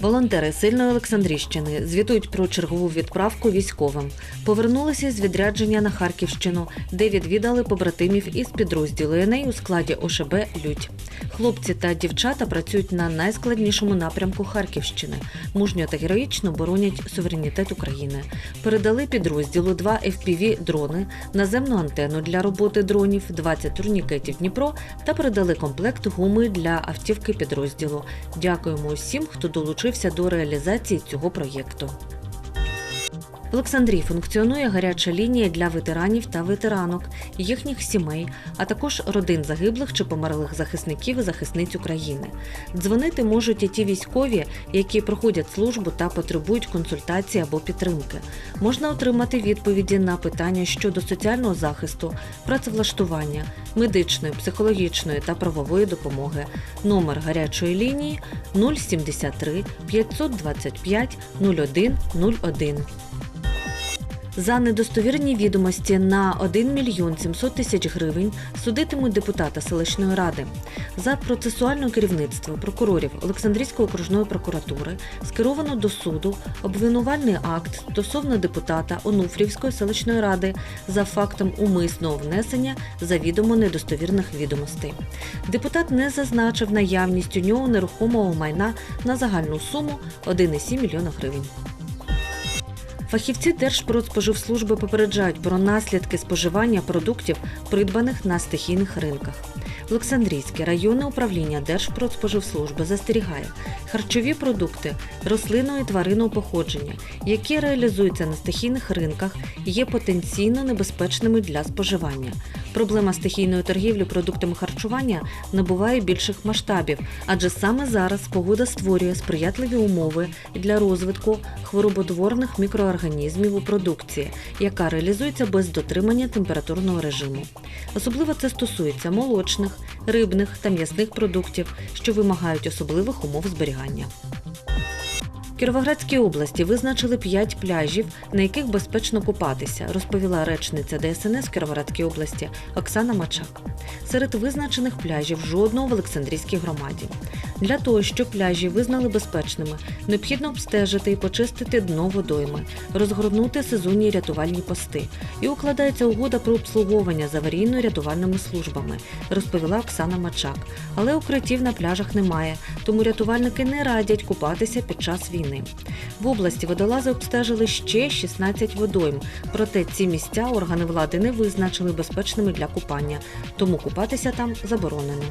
Волонтери сильної Олександрійщини звітують про чергову відправку військовим. Повернулися з відрядження на Харківщину, де відвідали побратимів із підрозділу ЄНЕЙ у складі ОШБ Людь. Хлопці та дівчата працюють на найскладнішому напрямку Харківщини. Мужньо та героїчно боронять суверенітет України. Передали підрозділу два fpv дрони, наземну антенну для роботи дронів, 20 турнікетів Дніпро та передали комплект гуми для автівки підрозділу. Дякуємо усім, хто долучився до реалізації цього проєкту. В Олександрії функціонує гаряча лінія для ветеранів та ветеранок, їхніх сімей, а також родин загиблих чи померлих захисників і захисниць України. Дзвонити можуть і ті військові, які проходять службу та потребують консультації або підтримки. Можна отримати відповіді на питання щодо соціального захисту, працевлаштування, медичної, психологічної та правової допомоги. Номер гарячої лінії 073 525 01 01. За недостовірні відомості на 1 мільйон 700 тисяч гривень судитимуть депутата селищної ради. За процесуальне керівництво прокурорів Олександрійської окружної прокуратури скеровано до суду обвинувальний акт стосовно депутата Онуфрівської селищної ради за фактом умисного внесення завідомо недостовірних відомостей. Депутат не зазначив наявність у нього нерухомого майна на загальну суму 1,7 мільйона гривень. Фахівці Держпродспоживслужби попереджають про наслідки споживання продуктів, придбаних на стихійних ринках. Олександрійське районне управління Держпродспоживслужби застерігає харчові продукти рослинного і тваринного походження, які реалізуються на стихійних ринках, є потенційно небезпечними для споживання. Проблема стихійної торгівлі продуктами харчування набуває більших масштабів, адже саме зараз погода створює сприятливі умови для розвитку хвороботворних мікроорганізмів у продукції, яка реалізується без дотримання температурного режиму. Особливо це стосується молочних, рибних та м'ясних продуктів, що вимагають особливих умов зберігання. Кіровоградській області визначили 5 пляжів, на яких безпечно купатися, розповіла речниця ДСНС Кіровоградській області Оксана Мачак. Серед визначених пляжів жодного в Олександрійській громаді. Для того, щоб пляжі визнали безпечними, необхідно обстежити і почистити дно водойми, розгорнути сезонні рятувальні пости. І укладається угода про обслуговування з аварійно-рятувальними службами, розповіла Оксана Мачак. Але укриттів на пляжах немає, тому рятувальники не радять купатися під час війни. В області водолази обстежили ще 16 водойм, проте ці місця органи влади не визначили безпечними для купання, тому купатися там заборонено.